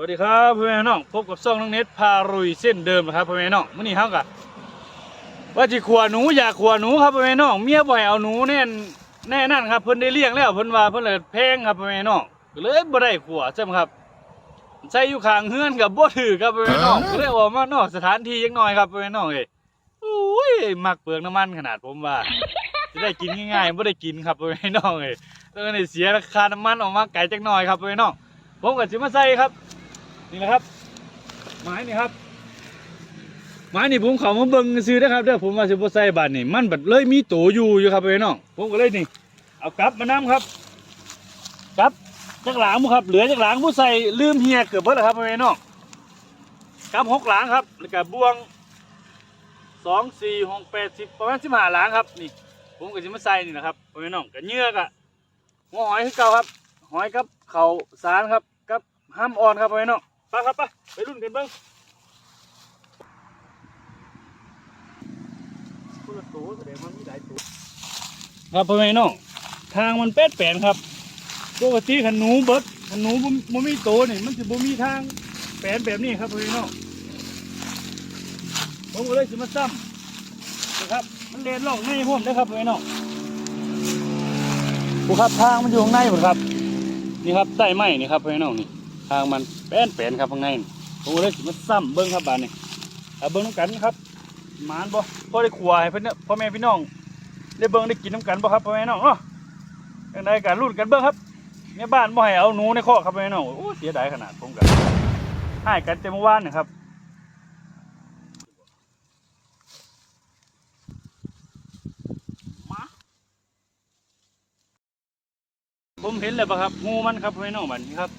วัสดีครับพ่อแม่น้องพบกับซ่องน้องเน็ตพารุยเส้นเดิมนะครับพ่อแม่น้องมื้อนี้เฮากะว่าจิขัวหนูอยากขัวหนูครับพ่อแม่น้องเมียบ่ให้เอาหนูแน่นแน่นั่นครับเพิ่นได้เลี้ยงแล้วเพิ่นว่าเพิ่นเลยแพงครับพ่อแม่น้องก็เลยบ่ได้ขัวใช่ไหมครับใส่อยู่ข้างเฮือนกับบ่ถือครับพ่อแม่น้องก็เลยออกมานอกสถานที่จักหน่อยครับพ่อแม่น้องเอ้ยอุ้ยมักเปลืองน้ำมันขนาดผมว่าจะได้กินง่ายๆบ่ได้กินครับพ่อแม่น้องเอ้ยแล้วก็ได้เสียราคาน้ำมันออกมาไกลจักหน่อยครับพ่อแม่น้องผมก็สิมาใส่ครับ นี่นะครับไม้นี่ครับไม้นี่ผมเขามาเบิ่งซื้อนะครับเด้อผมว่าสิบ่ใส่บาทนี่มันบัดเลยมีโตอยู่อยู่ครับพี่น้องผมก็เลยนี่ เอากลับมานํครับกลับจักหลางบ่ครับเหลือจักหลางผู้ใส่ลืมเฮียเกือบเบิดแล้วครับพี่น้องกลับหกหลางครับแล้วก็บ่วงสองสี่หกแปดสิบประมาณสิบห้าหลางครับนี่ ผมก็สิมาใส่นี่นะครับพี่น้องกับเหยือกอะหัวหอยคือเก่าครับ หอยกับเข่าสารครับกับห้ามอ่อนครับพี่น้อง ไปครับไปไปรุ่นกันเบิ้งคนละตัวแสดงว่ามีหลายตัวครับพี่น้องทางมันเป็ดแปนครับปกติขันหนูเบิดขันหนูบ่บ่มีตัวนี่มันจะบ่มีทางแปนแบบนี้ครับพี่น้องผมก็เลยสิมาซ้ำนะครับ มันเลนล่องในพ่วมได้ครับพี่น้องดูครับทางมันอยู่ข้างในหมดครับ นี่ครับใต้ไม้นี่ครับพี่น้องนี่ ทางมันแป้นแป้นครับข้างในนี่ผมเลยสิมาซ้ำเบิ้งครับบานนี่เอาเบิ้งน้ำกันครับหมานบ่พอได้ขวายเพื่อนพ่อแม่พี่น้องได้เบิ้งได้กินน้ำกันบ่ครับพ่อแม่พี่น้องเนาะยังไงการรุ่นกันเบิ้งครับในบ้านบ่ให้เอาหนูในคอครับพ่อแม่พี่น้องโอ้เสียดายขนาดผมกันให้กันเต็มเมื่านนะครับมาผมเห็นแล้วปะครับงูมันครับพ่อแม่พี่น้องบัดนี้ครับ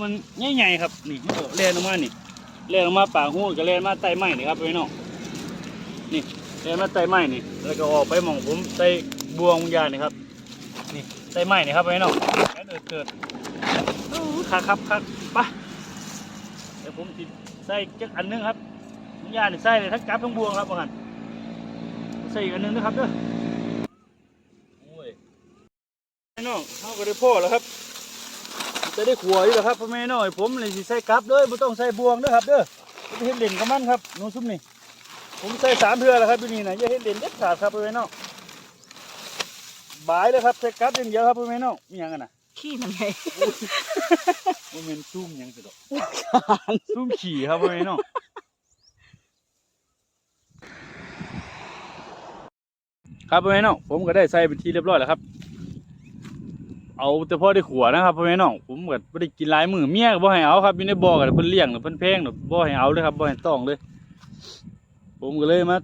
มันใหญ่ๆครับนี่มันก็แล่นออกมานี่แล่นออกมาปากหูก็แล่นมาใต้ไม้นี่ครับพี่น้องนี่แล่นมาใต้ไม้นี่ แล้วก็ออกไปหมองผมใส่บวงวิญญานี่ครับ นี่ใต้ไม้นี่ครับพี่น้องแค่เกิดเกิดคักครับคักไปเดี๋ยวผมติดใส่จักอันหนึงครับวิญญาณนี่ใส่เลยทั้งกับทั้งบวงครับว่างั้นใส่อีกอันหนึงนะครับเด้อโอ้ยพี่น้องเขาก็ได้พ่อแล้วครับ จะได้ขัวอยู่แล้วครับพ่อแม่น้อยผมเลยสิใส่กลับเด้อไม่ต้องใส่บวงเด้อครับเด้อจะเห็นเด่นกับมันครับหนูซุ่มนี่ผมใส่สามเทือแล้วครับอยู่นี่นะอย่าเห็นเด่นเด็ดขาดครับพ่อแม่น้องบายเลยครับใส่กลับอย่างเดียวครับพ่อแม่น้องมีหยังกันนะขี้มันไงโมเมนซุ่มหยังสิดอกซุ่มขี่ครับพ่อแม่น้องครับพ่อแม่น้องผมก็ได้ใส่เป็นที่เรียบร้อยแล้วครับ เอาแต่พอได้ขัวนะครับพ่อแม่น้องผมก็ไม่ได้กินหลายมือเมียก็บ่ให้เอาครับอยู่ในบ่อกันเพิ่นเลี้ยงหรือเพิ่นแพงหรือบ่ให้เอาเลยครับบ่ให้ต้องเลย ผมก็เลยมา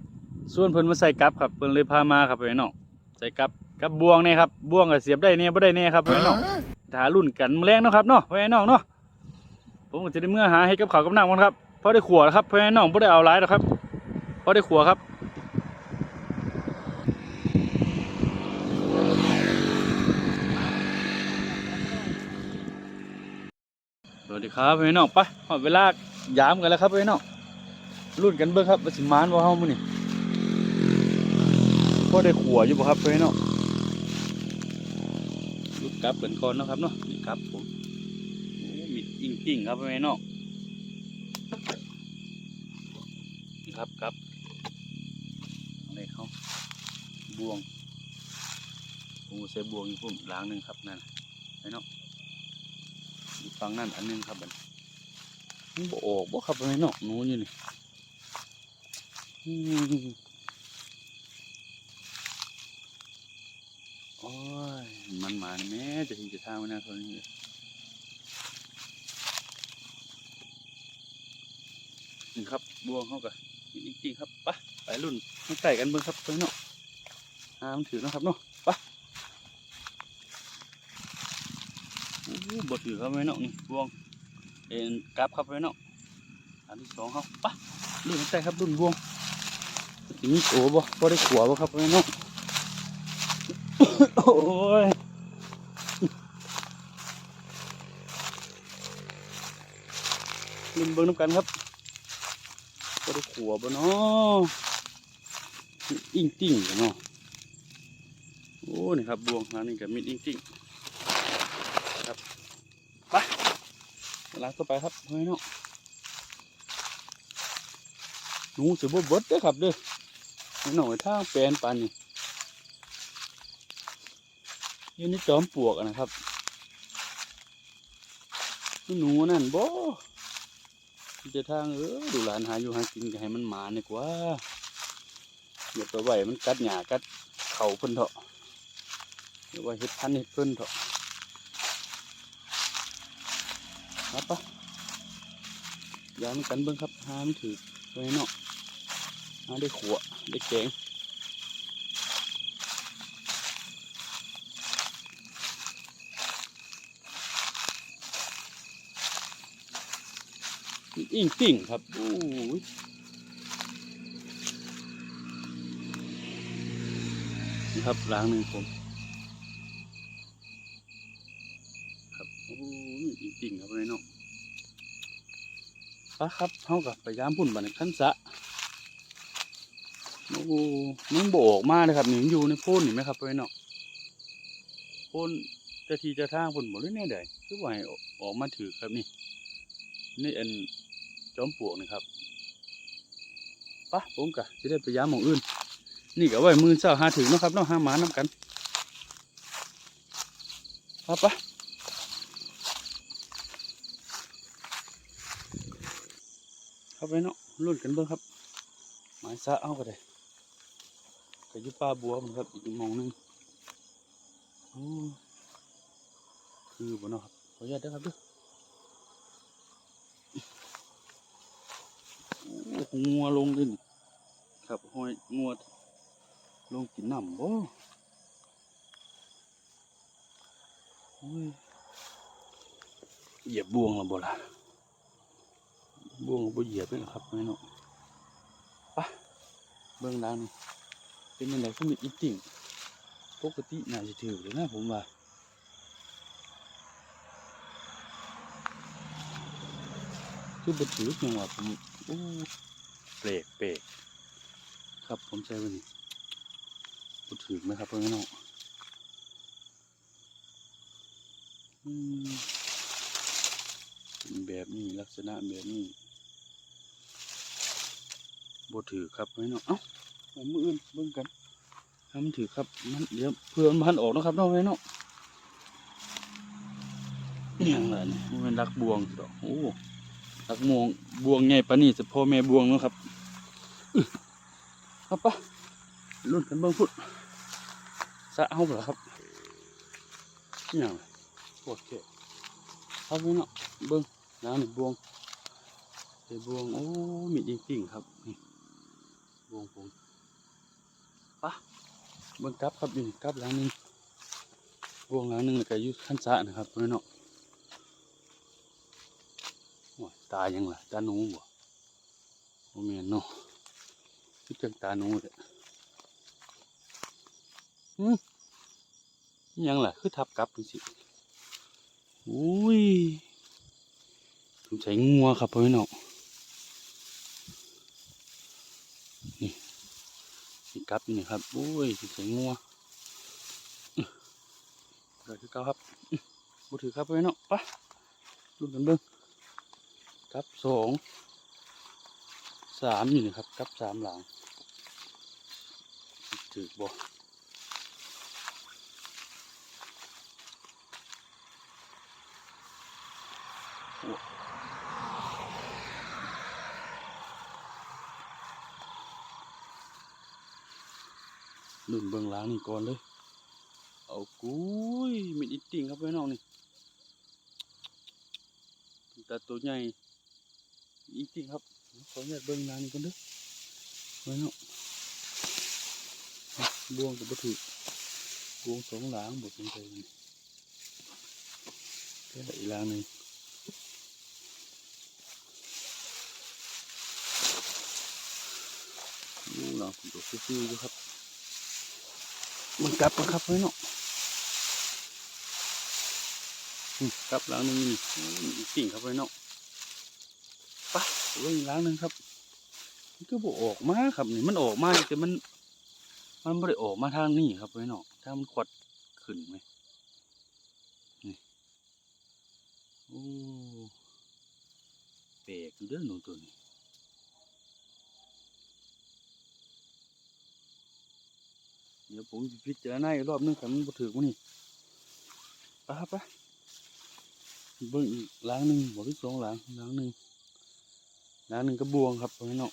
ส่วนเพิ่นมาใส่กับครับเพิ่นเลยพามาครับพ่อแม่น้องใส่กับกับบวงเนี่ยครับบวงก็เสียบได้เนี่ยบ่ได้เนี่ยครับพ่อแม่น้องถ้ารุ่นกันแมงเนาะครับเนาะพ่อแม่น้องเนาะผมก็จะได้เมื่อหาให้กับข้าวกับน้ำกันครับพอได้ขัวแล้วครับพ่อแม่น้องบ่ได้เอาหลายหรอกครับพอได้ขัวครับ สวัสดี ครับพี่น้องไปหอดเวลายามกันแล้วครับพี่น้องรุ่นกันเบิ่งครับว่าสิมานว่าเฮามื้อนี้พอได้ขัวอยู่บ่ครับพี่น้องลูกกลับกันก่อนเนาะครับเนาะนี่ครับผมมีดอิงติ่งครับพี่น้องนี่ครับครับอะไรเขาบวงผมก็ใส่บวงอยู่พุ่มล้างหนึ่งครับนั่นพี่น้อง ฝั่งนั่นอันหนึงครับบัดมันบ่ออกบ่ครับไอ้เนาะหนูอยู่นี่อืมโอ้ย มันมานแม่จะถึงจะทาไว้นะเท่านี้นี่ครับบวงเข้ากะจริงๆครับไปไปรุ่นมาใกล้กันเบิ่งครับเพิ่อนเนาะหามถือนะครับเนาะไป โอ้โห บดถือครับไว้เนาะนี่บวงเอ็นกลับครับไว้เนาะอันที่สองครับปะรุ่นใส่ครับรุ่นบวงสิมีโอ้บ่บ่ได้ขัวบ่ครับไว้เนาะโอ้ยรุ่นเบิ่งน้ำกันครับบ่ได้ขัวบ่เนาะอิงติ่งเนาะโอ้นี่ครับบวงอันนี้กับมิดอิงติ่ง ไป ล้างต่อไปครับเฮ้ยเนาะหนูสิบเบิดเด้อครับเด้อหน่อยทางแปลนปานนี่อยู่ในจอมปลวกนะครับหนูนั่นบ่จะทางเออดูหลานหาอยู่หากินก็ให้มันหมานี่กว่าอย่าไปไหวมันกัดหญ้ากัดเข่าเพิ่นเถอะหรือว่าเฮ็ดพันธุ์เฮ็ดเพิ่นเถอะ มาปะยามนกันเบิ่งครับหามถือไว้เนาะหาได้ขัวได้แกงอิงติ่งครับโอ้ยนี่ครับล้างหนึ่งผม ครับโอ้ ยอิงติ่งครับเลยเนาะปะครับเขากับพยายามพุ่นบันขั้นสะโอ้มันโบออกมาเลยครับนี่มันอยู่ในโพ่นเห็นไหมครับเลยเนาะโพ่นเจะทีเจะทางพุ่นหมดเลยเนี่ยเดี๋ยวคือว่าให้ออกมาถือครับนี่ นี่อันจอมปลวกนะครับปะผมกะจะได้ไปย้ำหมองอื่น นี่ก็ไว้มือเช้าหาถึงเนาะครับเนาะหาหมาน้ำกันปะปะ เข้าไปเนาะรุ่นกันเบิ่งครับ หมายซะเอาก็ได้ก็อยุปลาบัวมันครับ อีกมองหนึงโอ้คือบ่เนาะครับขออนุญาตด้อครับด้อโอ้โหงัวลงดินครับห้อยงัวลงกินน้ำบ่โอ้ยเหยียบบวงแล้วบ่ล่ะ บ่วงบ่เหยียบเลยเหรอครับแม่เนาะไปะเบื้องล่างนี่เป็นยังไงก็มีอีติ่งปกติน่าจะถือเลยนะผมว่าคือบ่ถือจังหวะผมโอ้เปรกเปรกครับผมใช้วันนี้พูดถึงไหมครับเพื่อนน้องอืมแบบนี้ลักษณะแบบนี้ บถือครับเพื่น้องเอ้ามืออื่นเบิ่งกันทำถือครับมันเดี๋ยวเพื่อนมันออกนะครับน้องเพื่อนน้องนี่ยังไงนี่มันรักบวงดอกโอ้รักบวงบวงใหญ่ปานนี่จะพ่อแม่บวงนะครับครับปะรุ่นกันเบิ้งพุดสะเอาเหรอครับนี่ยังปวดแขนครับนี่นาะเบิ้งน้ำนี่งบวงเดี๋ยวบวงโอ้มีจริงๆครับนี่บ วงผมปะเบิ้งกลับครับอยู่งกลับหลังหนึงวงหลังหนึงแล้วก็อยู่ขั้นสะนะครับนี่เนาะโอ้ยตายยังล่ะตาหนูบ่โอ้แม่นเนาะคือจังตาหนูเลยอืมยังล่ะคือทับกลับจังสิอุ้ยสงสัยงัวครับพ่อพี่น้องนี่นี่ กับอยู่นี่ครับอุ้ยสงสัยงัวเกิดคือเก่าครับบุถือครับไปเนาะปะลุ้นกันเบิ้งกลับสองสามอยู่นี่ครับกลับสามหลังถือบ่ นุ่นเบื้องหล้างนี่ก่อนเลย เอากุ้ยมีอิติ่งครับพี่น้องนี่เป็นตาตัวใหญ่อิติ่งครับขออนุญาตเบื้องหล้างนี่ก่อนเด้อพี่น้องบวงกับบถือบวงสองหลางบทเป็นใจนี่แค่อีกหลางหนึ่งดูหลังตัวซื่อๆอยู่ครับ มันกลับมันครับไว้เนาะกลับหลังหนึ่งสิ่งครับไว้เนาะไปะเรื่องหลังหนึ่งครับมันก็บออกมาครับนี่มันออกมาแต่มัน มันไม่ได้ออกมาทางนี้ครับพี่น้องถ้ามันขวัดขึ้นไหมนี่โอ้ด้อหนูตัวนี้ ดี๋ยวผมสิพิจารณาอีกรอบนึงครับมันบ่ถือมันนี่ไปครับปเบิ่งอีกล้างหนึ่งบอกที่สองล้างล้างหนึ่งล้างหนึ่งกระบวงครับพี่น้อง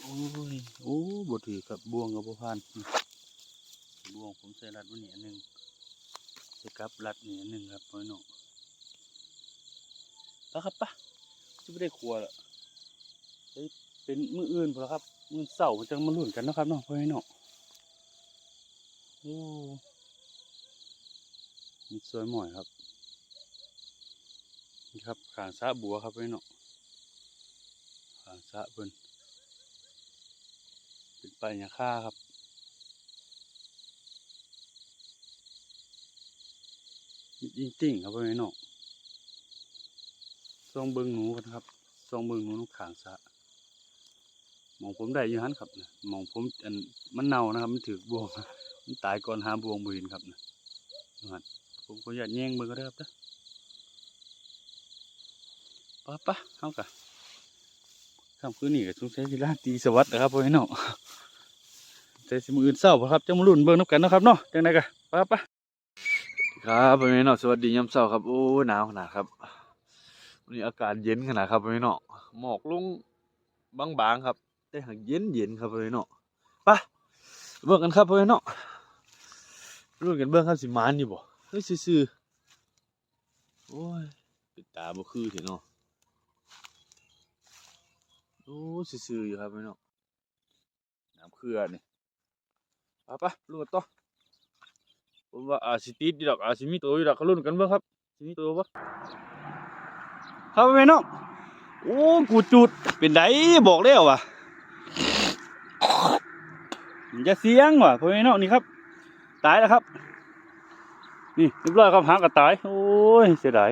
โอ้ยโอ้บ่ถือกับบวงกับบ่พานบวงผมใส่รัดว้นี่อันหนึ่งจะกลับรัดนี่อันหนึ่งครับพี่น้องแล้วครับปะจะไม่ได้ครัวละ เป็นมืออื่นพอแล้วครับมือเสาร์มันจะมาลุ่นกันนะครับน้องพี่น้องโอ้มีสวยหมอยครับนี่ครับขางสะบัวครับพี่น้องขางสะเพิ่นเป็นไปลาค่าครับจริงๆครับพี่น้องซองเบิงหนูกันครับซองเบิงหนูน้ำขางสะ มองผมได้อยู่หันครับนะมองผมอันมันเน่านะครับ มันถือบวงมันตายก่อนหาบวงบืนครับนะฮันผมก็อยากแย่งเบิ่งก็ได้ครับนะปะปะเอากะค่ำคืนนี้ก็สงสัยสิลาตีสวัสดิ์นะครับพ่อพี่น้องแต่สิมืออื่นเศร้าครับจะมาลุ้นเบิ่งน้ำกันนะครับเนาะจังไดกะปะปะครับพ่อพี่น้องสวัสดียามเช้าครับโอ้หนาวขนาดครับวันนี้อากาศเย็นขนาดครับพี่น้องหมอกลงบางๆครับ แต่หากเย็นเย็นครับพี่น้องไปเบิ่งกันครับพี่น้องรู้กันเบิ่งครับสิมานอยู่บ่เฮ้ยซื่อๆโอ้ยติดตาบ่คือเถอะเนาะโอ้ซื่อๆอยู่ครับพี่น้องน้ำเครือนี่ไปไปลุ้นกันต่อผมว่าอาสิติดดอกอาสิมีตัวอยู่ดอกเขาลุ้นกันเบิ่งครับสิมีตัวบ่ครับแม่น้องโอ้กูจุดเป็นไดบอกแล้วว่ะ มันจะเสียงว่ะพ่อแม่น้องนี่ครับ ตายแล้วครับ นี่เรียบร้อยครับหางกระตาย โอ้ยเสียดาย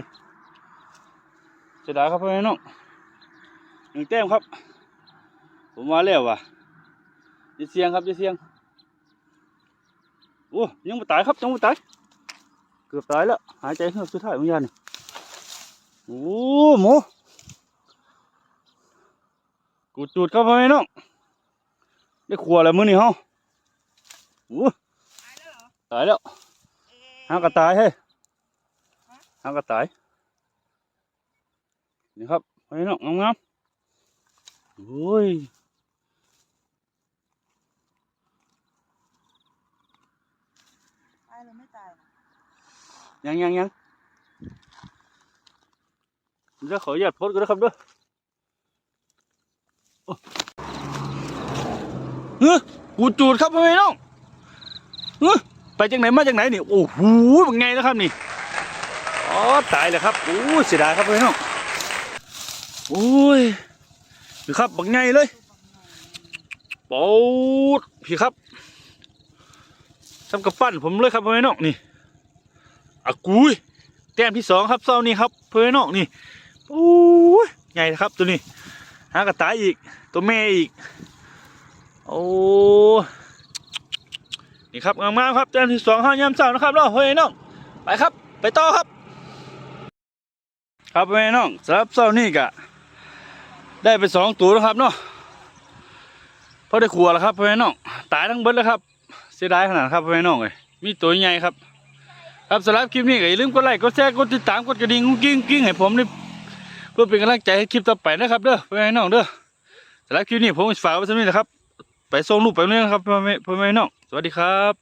เสียดายครับพ่อแม่น้องหนึ่งแต้มครับ ผมมาแล้วว่ะจะเสียงครับจะเสียงโอ้ยังไม่ตายครับยังไม่ตาย เกือบตายแล้ว หายใจเฮือกสุดท้ายของยานี่โอ้หมูกูจูดเข้าไปไหมน้องได้ขัวแล้วมื้อนี่เฮาโอ้ตายแล้วเหรอตายแล้วเอ๊ะหางกระตายเฮ้ยหางกระตาย นี่ครับไปน้องงามๆโอ้ยตายหรือไม่ตายนะยังยังยังเดี๋ยวขออนุญาตโพสต์กันนะครับเด้อโอ้เฮ้ยกูจูดครับพ่อแม่น้องเฮ้ย ไปจากไหนมาจากไหนนี่โอ้โหเป็นไงนะครับนี่อ๋อตายแล้วครับโอ้เสียดายครับพ่อแม่น้องโอ้ยพี่ครับบักไงเลยปูดพี่ครับทำกับปั้นผมเลยครับพ่อแม่น้องนี่อากุยแต้มที่สองครับเศร้านี่ครับเพื่อน้องนี่โอ้ยใหญ่นะครับตัวนี้หากระต่ายอีกตัวแม่อีกโอ้ นี่ครับงามๆครับแต้มที่สองห้ายามเศร้านะครับเนาะเพื่อนน้องไปครับ ไปต่อครับ ครับเพื่อนน้องสำหรับเศร้านี่กะได้ไปสองตัวนะครับเนาะพอได้ขัวแล้วครับเพื่อนน้องตายทั้งเบิดแล้วครับ เสียดายขนาดครับเพื่อนน้องเลยมีตัวใหญ่ครับครับสำหรับคลิปนี้ก็อย่าลืมกดไลค์กดแชร์กดติดตามกดกระดิ่งกุ้งกิ้งกิ้งให้ผมนี่เพื่อเป็นกำลังใจให้คลิปต่อไปนะครับเด้อเพื่อนให้น้องเด้อสำหรับคลิปนี้ผมฝากไว้สักนิดนะครับ ไปส่งรูปไปเรื่อยนะครับเพื่อนให้พ่อแม่น้อง วัสดีครับ